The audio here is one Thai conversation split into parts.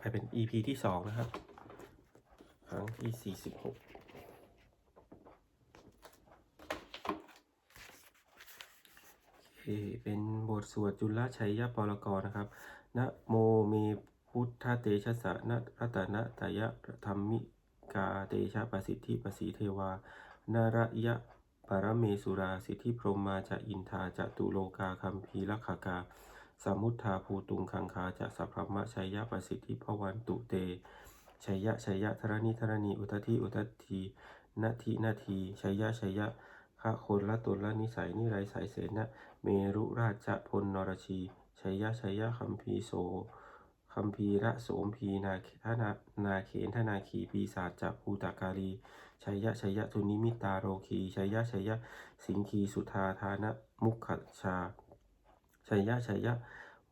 ไปเป็น EP ที่สองนะครับ ครั้งที่สี่สิบหกเป็นบทสวดจุลชัยยปรกรนะครับ นะโมเมพุทธเตชะสะนะรัตนะตยะธรรมิกาเตชะประสิทธิประสีเทวานาระยะปรเมสุราสิทธิพรหมาจะอินทาจะตุโลกาคัมภีรขคกา สมุทธาภูตุงคังคาจะสัพพมะชัยยะประสิทธิพวันตุเตชัยยะชัยยะธรณีธรณีอุทธิอุทธีนาทีนาทีชัยยะชัยยะข้าคนละตนละนิสัยนิไรสายเสนะเมรุราชพลนรชีชัยยะชัยยะคัมภีโสคัมภีระโสมพีนาทนานาเขนทนาขีปีศาจจะภูตากาลีชัยยะชัยยะทุนิมิตาโรคีชัยยะชัยยะสิงคีสุธาธานะมุขชา ชัยยะชัยยะ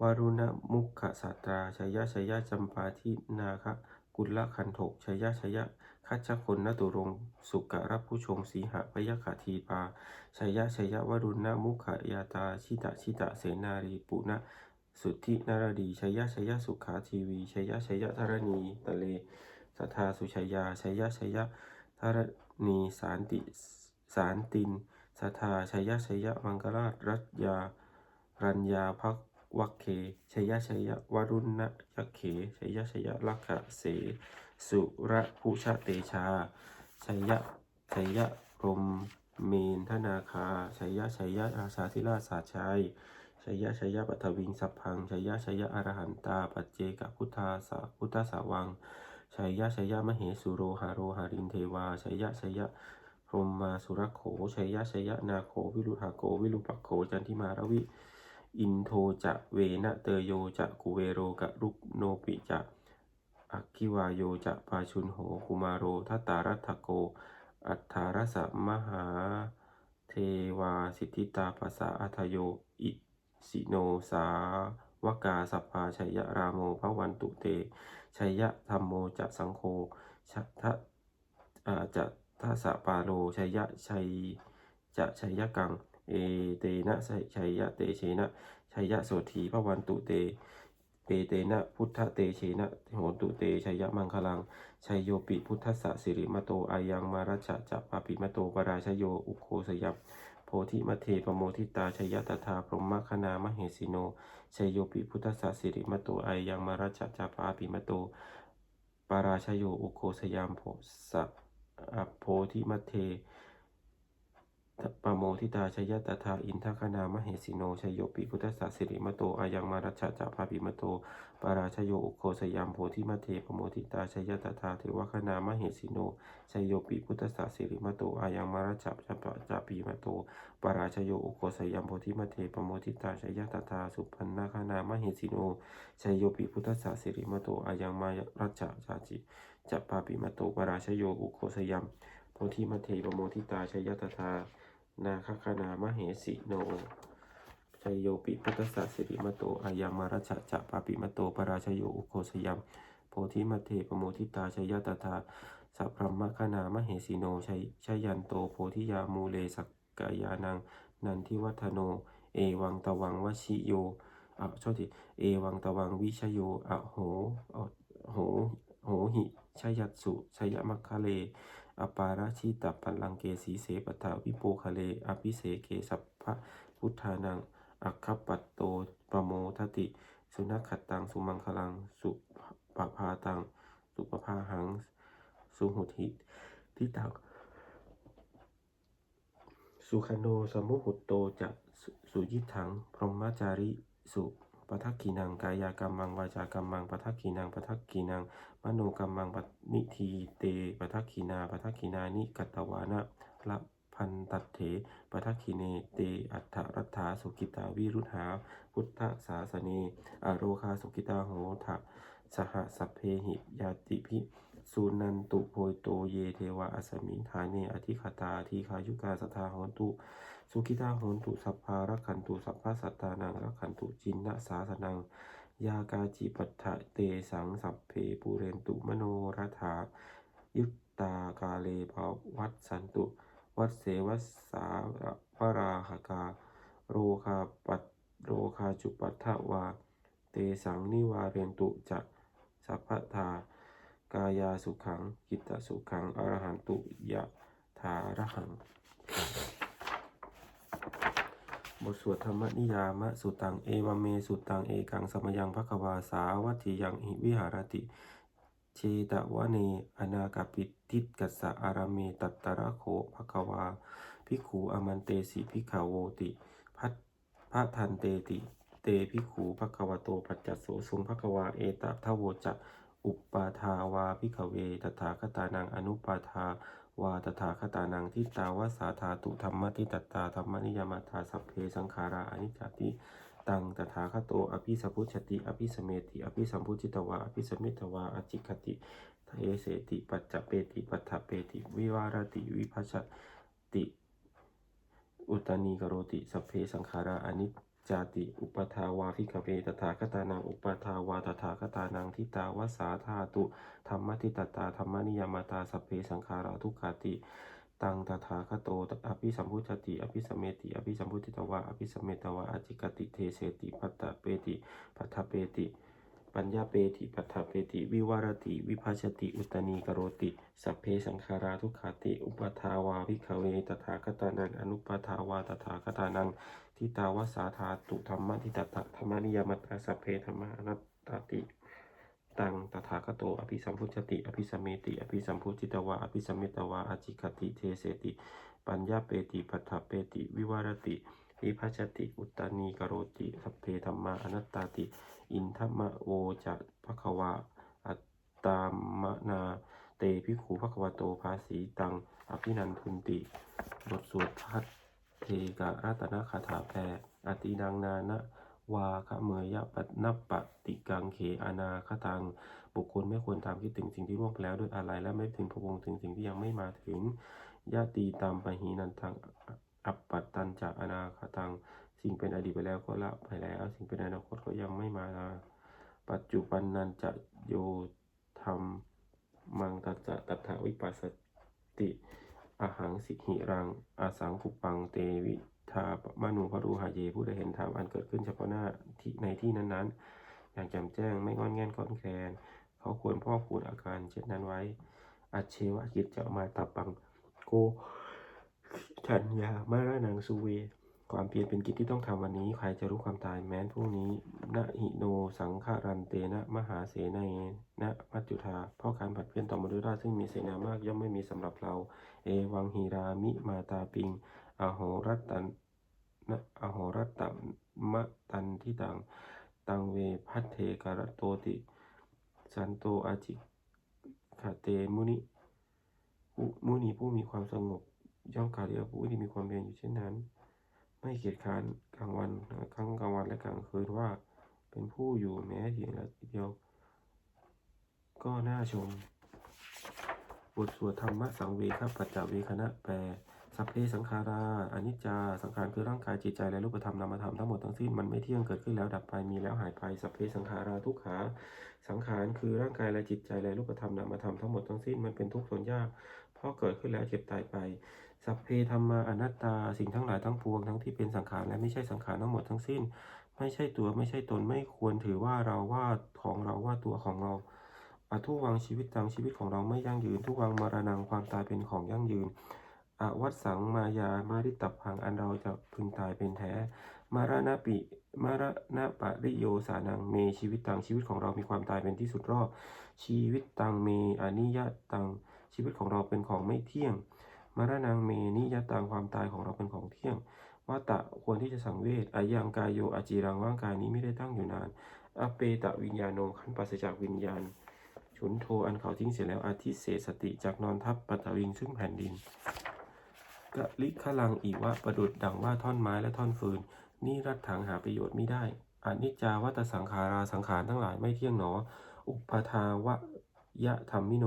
วารุณมุขสัตราชัยยะชัยยะจำปาทินาคะกุลคันโถกชัยยะชัยยะคัจฉคนนตุรงสุกะรับผู้ชงสีหะพยขาทีปาชัยยะชัยยะวรุณมุขยาตาชิตะชิตะเสนารีปุณะสุทธินารดีชัยยะชัยยะสุขาทีวีชัยยะชัยยะธรณีตะเลสัทธาสุชัยยาชัยยะชัยยะธรณีสารติสารตินสัทธาชัยยะชัยยะมังกราชรัตยา รัญญาพักวักเขชัยยะชัยยะวรุณยักเขชัยยะชัยยะลักขะเส สุระภูชะเตชาชัยยะชัยยะรมเมนทนาคาชัยยะชัยยะราชาธิราชสาชัยชัยยะชัยยะปัทวิงสัพพังชัยยะชัยยะอรหันตา ปัจเจกพุทธาสาพุทธสาวังชัยยะชัยยะมเหสุโรหาโรหารินเทวาชัยยะชัยยะพรหมมาสุรโขชัยยะชัยยะนาโขวิรุหาโกวิรุปักโขจันทิมารวิ อินโทจะเวนะเตโยจะกุเวโรกะรุกโนปิจะอักขิวาโยจะปาชุนโหกุมารโรทัตตารัตโก อัฏฐารสะมหา เทวาสิทธิตาภาษาอัทโยอิสิโนสาวกาสัพพาชัยยะรามโมพระวันตุเตชัยยะธรรมโมจะสังโฆชัทะจะทัสปาโลชัยยะชัยจะชัยยะกัง เอเตนะชัยยะเตเชนะชัยยะโสธีพระวันตุเตเปเตนะพุทธเตเชนะโหตุเตชัยยะมังคลังชัยโยปิพุทธสสิริมโตอายังมารัชจะปาปิมโตปราชโยอุโคสยับโพธิมเทปโมทิตาชัยยะตถาพรหมคณามเหสิโนชัยโยปิพุทธสสิริมโตอายังมารัชจะปาปิมโตปราชโยอุโคสยามโพสะอะโพธิมเท ปโมทิตาชยตถาอินทคณามเหสิโนชยโยปิพุทธสสะสิริมโตอายังมารัชจะภาปิมโตปาราชโยอุโคสยามโพธิมเทปโมทิตาชยตถาเทวคณามเหสิโนชยโยปิพุทธสสะสิริมโตอายังมารัชจะปะจะปีมโตปาราชโยอุโคสยามโพธิมเทปโมทิตาชยตถาสุปันนาคณามเหสิโนชยโยปิพุทธสสะสิริมโตอายังมารัชจะจิจะปาปิมโตปาราชโยอุโคสยามโพธิมเทปโมทิตาชยตถา นาคคณามเหสิโนชัยโยปิพุทธสสะสิริมโตอายังมารัชจะปาปิมโตปราชโยอุโคสยัมโพธิมเทปโมทิตาชัยยตถาสัพพมคณามเหสิโนชัยชยันโตโพธิยามูเลสักกายานังนันทิวัฒโน เอวังตวังวชิโยอะโทษทีเอวังตวังวิชโยอะโหอะโหโหหิชยัตสุชยมัคคะเล อปาราชิตาปัลลังเกสีเสปทาวิโปคะเลอภิเสเกสัพพะพุทธานัง อัคคปัตโตปโมทติ สุนัขขัดตัง สุมังคลัง สุปภาตัง สุปภาหัง สุหุทิทิตังสุขโนสมุหุตโตจะสุยิถัง พรหมจาริ สุ ปทักขีนังกายกรรมังวาจากรรมังปทักขีนังปทักขีนังมโนกรรมังปนิทีเตปทักขีนาปทักขีนานิกัตวานะละพันตัดเถปทักขีเนเตอัฏฐรัตถาสุกิตาวิรุธาพุทธศาสเนอโรคาสุกิตาโหทะสหสัพเพหิยาติพิสุนันตุโพยโตเยเทวะอสมิงฐาเนอธิคตาทีคายุกาสทาโหนตุ สุขิตาโหนตุสัพพารักขันตุสัพพะสัตตานังรักขันตุจินนะสาสนัง ยากาจิปัฏฐะเตสังสัพเพปูเรนตุมโนรัฐายุตตากาเลภวัตสันตุ วัดเสวัสสาวราหกา โรคาปัตโรคาจุปัฏฐวา เตสังนิวาเรนตุจะสัพพทากายาสุขังกิตตสุขังอรหันตุยะถารหัง บทสวดธรรมนิยามะสุตังเอวเมสุตังเอกังสมยังภควาสาวัตถิยังหิวิหารติเชตวะเนอนากปิติกัสสะอารเมตัตตระโขภควาภิขูอมันเตสิภิกขโวติพัทพระทันเตติเตภิขูภควโตปัจจโสสุงภควาเอตทโวจะอุปปาทาวาภิขเวตถาคตานังอนุปาทา วาตถาคตานังทิตาวาสาธาตุธรรมติตตาธรรมนิยามตาสัพเพสังขาราอนิจจติตังตถาคตโตอภิสัพพุชติอภิสเมติอภิสัมพุจิตวาอภิสมิตวาอจิคติทเทเสติปัจจเปติปัฏฐเปติ วิวารติวิภัชติ อุตานีกโรติสัพเพสังขาราอนิจ จาติอุปทาวาภิกเวตถาคตานังอุปทาวาตถาคตานังทิตาวาสาธาตุธรรมติตตาธรรมนิยามตาสเพสังขาราทุกขาติตังตถาคโตอภิสัมพุชติอภิสเมติอภิสัมพุจิตวาอภิสเมตวาอจิกติเทเสติปัตตเปติปัฏฐเปติ ปัญญาเปติปัฏฐเปติ วิวารติ วิภัชติ อุตตนีกโรติ สัพเพสังขาราทุกขาติ อุปทาวาภิกขเวตถาคตานังอนุปทาวาตถาคตานังทิตาวาสาธาตุธรรมะทิตตะธรรมนิยามตาสัพเพธรรมานัตตติ ตังตถาคโตอภิสัมพุชติ อภิสัมเมติ อภิสัมพุจิตวาอภิสัมิตวาอจิคติเทเสติ ปัญญาเปติปัฏฐเปติ วิวารติวิภัชติ อุตตานีกโรติ สัพเพธรรมาอนัตตาติ อินทมะโวจะภควาอัตตามนาเตภิขุภควโตภาสีตังอภินันทุนติ บทสวดพัทเทกะรัตนคาถาแปลอติดังนานะวาคะเมยะปัตนปติกังเขอานาคตัง บุคคลไม่ควรตามคิดถึงสิ่งที่ล่วงไปแล้วด้วยอะไร และไม่ถึงพระวงถึงสิ่งที่ยังไม่มาถึงญาตีตามปหีนันทังอัปปัตตันจากอนาคตัง สิ่งเป็นอดีตไปแล้วก็ละไปแล้ว สิ่งเป็นอนาคตก็ยังไม่มาปัจจุบันนันจะโยธรรมมังตัจจะตัทธวิปัสสติอหังสิหิรังอาสังคุปังเตวิทาปมานุพรูหาเยผู้ใดเห็นธรรมอันเกิดขึ้นเฉพาะหน้าที่ในที่นั้นๆ อย่างแจ่มแจ้งไม่งอนแง่นก้อนแคลนเขาควรพ่อคูณอาการเช่นนั้นไว้ อัจเชวะกิจจะมาตับปังโกชัญญามารนังสุเว ความเพียรเป็นกิจที่ต้องทำวันนี้ ใครจะรู้ความตายแม้นพรุ่งนี้นะหิโนสังฆารันเตนะมหาเสนยนะมัจจุธาเพราะการผัดเพี้ยนต่อมนุษย์ราชซึ่งมีเสนามากย่อมไม่มีสำหรับเรา เอวังหีรามิมาตาปิง อโหรัตตันนะอโหรัตตมะตันทิตังตังเวพัทเทกรโตติสันโตอาจิขเตมุนิมุนีผู้มีความสงบย่อมกล่าวเรียกผู้ที่มีความเพียรอยู่เช่นนั้น ไม่เกียจค้านกลางวันทั้งกลางวันและกลางคืนว่า เป็นผู้อยู่แม้เพียงละทีเดียว ก็น่าชม บทสวดธรรมะสังเวคปัจจเวคณะแปลสัพเพสังขาราอนิจจา สังขารคือร่างกายจิตใจและรูปธรรมนามธรรมทั้งหมดทั้งสิ้นมันไม่เที่ยงเกิดขึ้นแล้วดับไปมีแล้วหายไปสัพเพสังขาราทุกขา สังขารคือร่างกายและจิตใจและรูปธรรมนามธรรมทั้งหมดทั้งสิ้นมันเป็นทุกข์ทนยากเพราะเกิดขึ้นแล้วเจ็บตายไป สัพเพธรรมาอนัตตาสิ่งทั้งหลายทั้งปวงทั้งที่เป็นสังขารและไม่ใช่สังขารทั้งหมดทั้งสิ้น ไม่ใช่ตัวไม่ใช่ตนไม่ควรถือว่าเราว่าของเราว่าตัวของเราอาทุวังชีวิตตังชีวิตของเราไม่ยั่งยืนทุวังมรณงความตายเป็นของยั่งยืนอวัตสังมายามาริตับพังอันเราจะพึงตายเป็นแท้มารณปิมารณปริโยสานังเมชีวิตตังชีวิตของเรามีความตายเป็นที่สุดรอบชีวิตตังเมอนิยตังชีวิตของเราเป็นของไม่เที่ยง มรณังเมนิยตังความตายของเราเป็นของเที่ยงวัตตะควรที่จะสังเวชอายังกายโยอาจีรังร่างกายนี้ไม่ได้ตั้งอยู่นานอเปตะวิญญาโนขันปัสจากวิญญาณ ฉุนโทอันเขาทิ้งเสียแล้วอาทิเสสติจากนอนทับปัตตวิงซึ่งแผ่นดินกะลิขลังอีวะประดุดดังว่าท่อนไม้และท่อนฟืน นี่รัดถังหาประโยชน์ไม่ได้อนิจจาวัตสังขาราสังขารทั้งหลายไม่เที่ยงหนอ อุปทาวะยะธรรมิโน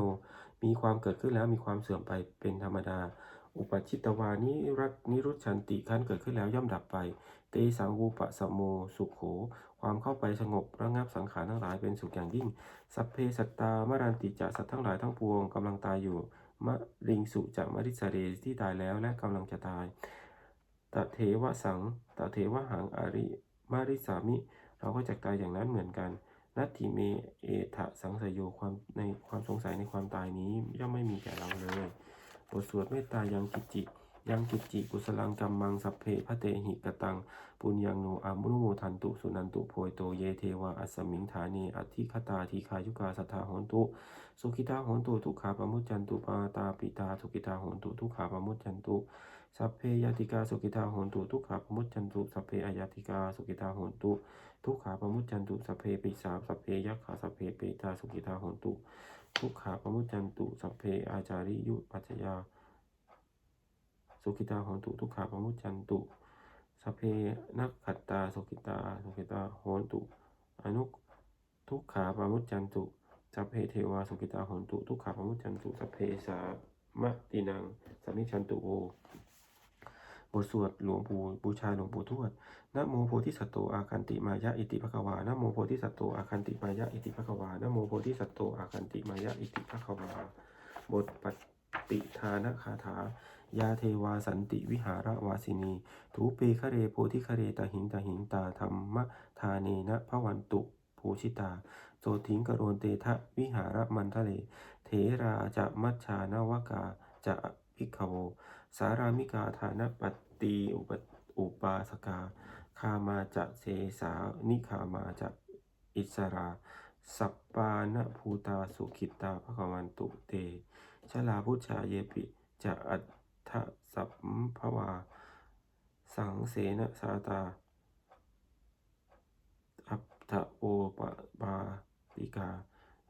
มีความเกิดขึ้นแล้วมีความเสื่อมไปเป็นธรรมดา อุปชิตวานิรัตนิรุชันติขั้นเกิดขึ้นแล้วย่อมดับไป เตสังวูปะสมโมสุขโข ความเข้าไปสงบระงับสังขารทั้งหลายเป็นสุขอย่างยิ่ง สัพเพสัตตามรันติจะสัตว์ทั้งหลายทั้งปวงกำลังตายอยู่มะริงสุจะมริสเรที่ตายแล้วและกำลังจะตายตเทวสังตเทวหังอริมาริสามิ เราก็จะตายอย่างนั้นเหมือนกัน นัตถิเมเอทะสังสยโยความในความสงสัยในความตายนี้ย่อมไม่มีแก่เราเลยบทสวดเมตตายังกิจจิยังกิจจิกุสลังกัมมังสัพเพพะเตหิกตัง ปุญญังโนอามุนุโมทันตุสุนันตุโพยโตเยเทวาอัสมิงฐานีอธิคตาทีคายุกาสัทธาหนตุสุขิตาหนตุทุกขาปมุจจันตุปาตาปิตาสุขิตาหนตุทุกขาปมุจจันตุ สัพเพยติกาสุขิตาโหนตุทุกขาปมุจจันตุสัพเพอายติกาสุขิตาโหนตุทุกขาปมุจจันตุสัพเพปิสาสัพเพยักขาสัพเพเปตาสุขิตาโหนตุทุกขาปมุจจันตุสัพเพอาจาริยุปัจจยาสุขิตาโหนตุทุกขาปมุจจันตุสัพเพนักขัตตาสุขิตาสุขิตาโหนตุอนุทุกขาปมุจจันตุสัพเพเทวาสุขิตาโหนตุทุกขาปมุจจันตุสัพเพสามะตินังสัมมิชันตุโอ บทสวดหลวงปู่บูชาหลวงปู่ทวดนะโมโพธิสัตโตอาคันติมายะอิติภควานะโมโพธิสัตโตอาคันติมายะอิติภควานะโมโพธิสัตโตอาคันติมายะอิติภควา บทปฏิทานคาถายาเทวาสันติวิหารวาสินีทูเปคะเรโพธิคะเรตาหิงตาหิงตาธรรมทาเนนะพระวันตุภูชิตาโสทิงกโรนเตทะวิหารมันทะเลเถราจะมัชชานวกาจะพิกขโว สารามิกาฐานปฏิอุปอุปาสกา คามาจะเสสานิคามาจะอิสรา สัปปานภูตาสุขิตาภควันตุเต ชลาพุชาเยปิจะอัฏฐสัพพวา สังเสนสาตา อัปทะโอปปาติกา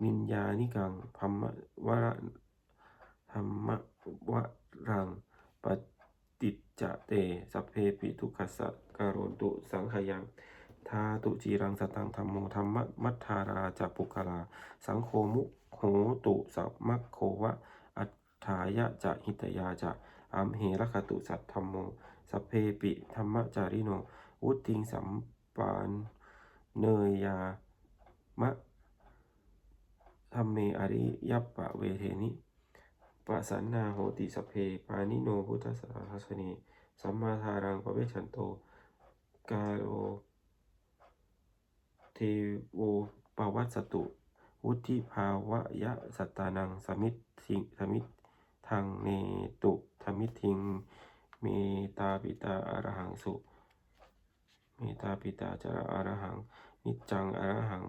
นินยานิกังพัมมะวะธรรมะวะรัง ปฏิจจเต สัพเพปิทุกขสสะการโรตุสังขยังทาตุจีรังสตังธรรมโมธรรมมัทธาราจะปุกลา สังโฆมุโหตุสัมมัคโควะ อัฏฐายะจะหิตยาจะอัมเหระคตุสัทธรรมโมสัพเพปิธรรมจาริโน วุติงสัมปานเนยยามะธรรมเมอริยัปปะเวเทนิ ปะสันนาโหติสเพ ปานิโนพุทธสาสเนสัมมาทารังปะเวชันโต กาโลเทโวปวัสสตุ วุธิภาวะยะสัตตานังสมิทธิสมิทธังเนตุธมิทิง เมตาปิตาอารหังสุ เมตาปิตาจาระอรหัง นิจจังอารหัง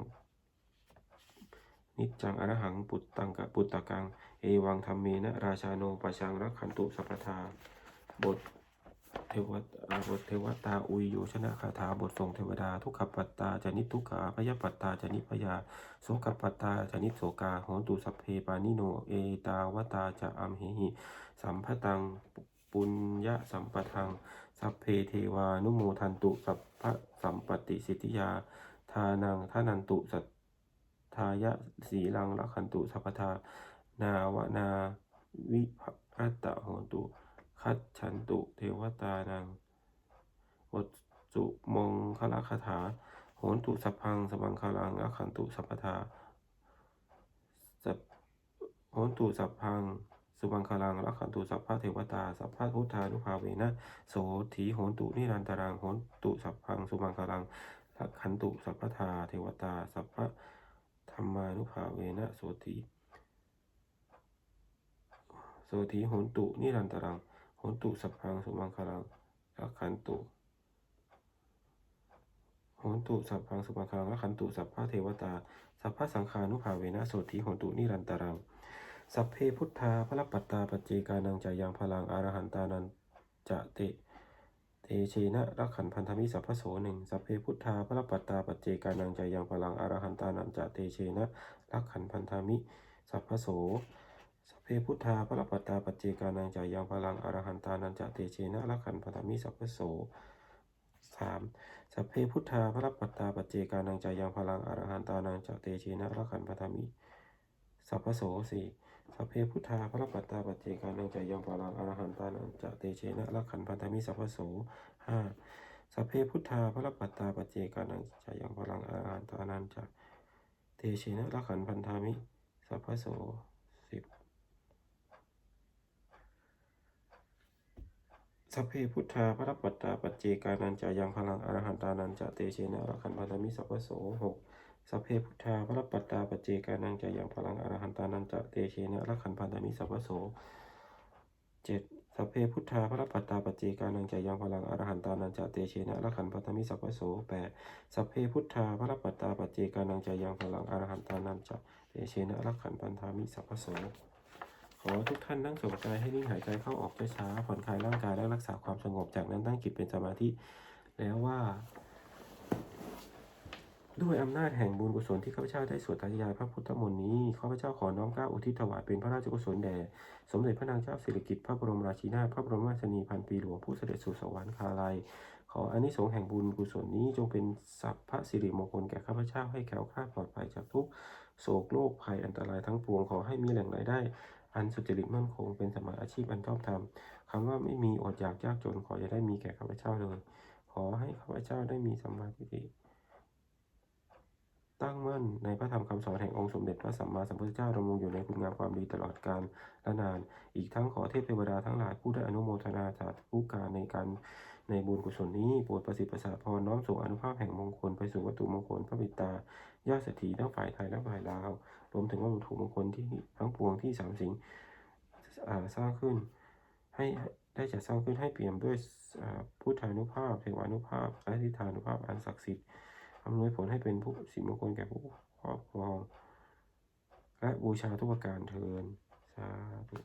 นิจจังอารหังปุตตังกะปุตตะกัง เอวังธรรมเมนะราชาโนปะชังรักขันตุสัพพทาบทเทวตาบทเทวตาอุยโยชนะคาถาบททรงเทวดา ทุกขปัตตาจานิทุกขาพยปัตตาจานิพยาโสกปัตตาจานิโสกาโหนตุสัพเพปานิโนเอตาวตาจะอัมเหหิสัมภตังปุญญสัมปทังสัพเพเทวานุโมทันตุสัพพะสัมปติสิทธิยา ทานังทานันตุสัทธายะสีลังลักขันตุสัพพทา นาวนาวิภัตตะโหตุ คัจฉันตุเทวตานังวจุมงคลคาถา โหนตุสัพพังสมังคาลังลักขันตุสัพพทาสัพโหนตุสัพพังสุบังคลังรักขันตุสัพพะเทวตา สัพพะพุทธานุภาเวนะ โสถีโหนตุนิรันตรังโหนตุสัพพังสุบังคลังรักขันตุสัพพทาเทวตา สัพพะธรรมานุภาเวนะ โสถี สถีโหนตุนิรันตรังโหนตุสัพพังสุบังคลังรักขันตุโหนตุสัพพังสุบังคลังรักขันตุสัพพะเทวตา สัพพะสังฆานุภาเวนะโสถีโหนตุนิรันตรัง สัพเพพุทธาพระปัตตาปัจเจกานังจายังพลังอรหันตานันจะเตเตเชนะรักขันพันธมิสัพพโสหนึ่งสัพเพพุทธาพระปัตตาปัจเจกานังจายังพลังอรหันตานันจะเตเชนะรักขันพันธมิสัพพโส สัพเพพุทธาพระปัตตาปัจเจกานังจายังพลังอรหันตานันจะเตเชนะรักขันพันธมิสัพพโสสามสัพเพพุทธาพระปัตตาปัจเจกานังจายังพลังอรหันตานันจะเตเชนะรักขันพันธมิสัพพโสสี่สัพเพพุทธาพระปัตตาปัจเจกานังจายังพลังอรหันตานังจะเตเชนะลักขันพันธมิสัพพโสห้าสัพเพพุทธาพระปัตตาปัจเจกานังจายังพลังอรหันตานังจะเตเชนะลักขันพันธมิสัพพโสสิบ สัพเพพุทธาพระปัตตาปัจเจกานังจายังพลังอรหันตานังจะเตเชนะลักขันพันธมิสัพพโสหกสัพเพพุทธาพระปัตตาปจเจกานังจะยังพลังอรหันตานันจะเตเชนะละขันพันธมิสัพพโสเจ็ดสัพเพพุทธาพระปัตตาปจเจกานังจะยังพลังอรหันตานันจะเตเชนะละขันพันธมิสัพพโสแปดสัพเพพุทธาพระปัตตาปจเจกานังจะยังพลังอรหันตานันจะเตเชนะละขันพันธมิสัพพโส ขอทุกท่านนั่งสงบกายให้นิ่งหายใจเข้าออกช้าๆผ่อนคลายร่างกายและรักษาความสงบจากนั้นตั้งจิตเป็นสมาธิแล้วว่า ด้วยอำนาจแห่งบุญกุศลที่ข้าพเจ้าได้สวดทายายพระพุทธมนต์นี้ข้าพเจ้าขอน้อมเกล้าอุทิศถวายเป็นพระราชกุศลแด่สมเด็จพระนางเจ้าสิริกิติ์พระบรมราชินาพระบรมราชินีพันปีหลวงผู้เสด็จสู่สวรรคาลัยขออานิสงส์แห่งบุญกุศลนี้จงเป็นสัพพะสิริมงคลแก่ข้าพเจ้าให้แคล้วคลาดปลอดภัยจากทุกโศกโรคภัยอันตรายทั้งปวงขอให้มีแหล่งรายได้ อันสุจริตมั่นคงเป็นสมมาอาชีพอันชอบธรรมคำว่าไม่มีอดอยากยากจนขออย่าได้มีแก่ข้าพเจ้าเลย ขอให้ข้าพเจ้าได้มีสัมมาทิฏฐิตั้งมั่นในพระธรรมคำสอนแห่งองค์สมเด็จพระสัมมาสัมพุทธเจ้าดำรงอยู่ในคุณงามความดีตลอดกาลและนาน อีกทั้งขอเทพเทวดาทั้งหลายผู้ได้อนุโมทนาสาธุการในการ ในบุญกุศลนี้โปรดประสิทธิ์ประสาพรน้อมส่งอนุภาพแห่งมงคลไปสู่วัตถุมงคลพระบิดาญาติเศรษฐีทั้งฝ่ายไทยและฝ่ายลาวรวมถึงวัตถุมงคลที่ทั้งปวงที่สามสิ่งสร้างขึ้น ให้ได้จัดสร้างขึ้นให้เปี่ยมด้วยพุทธานุภาพเทวานุภาพและทิฏฐานุภาพอันศักดิ์สิทธิ์อำนวยผลให้เป็นผู้สิมงคลแก่ผู้ครอบครอง และบูชาทุกประการเทินสาธุ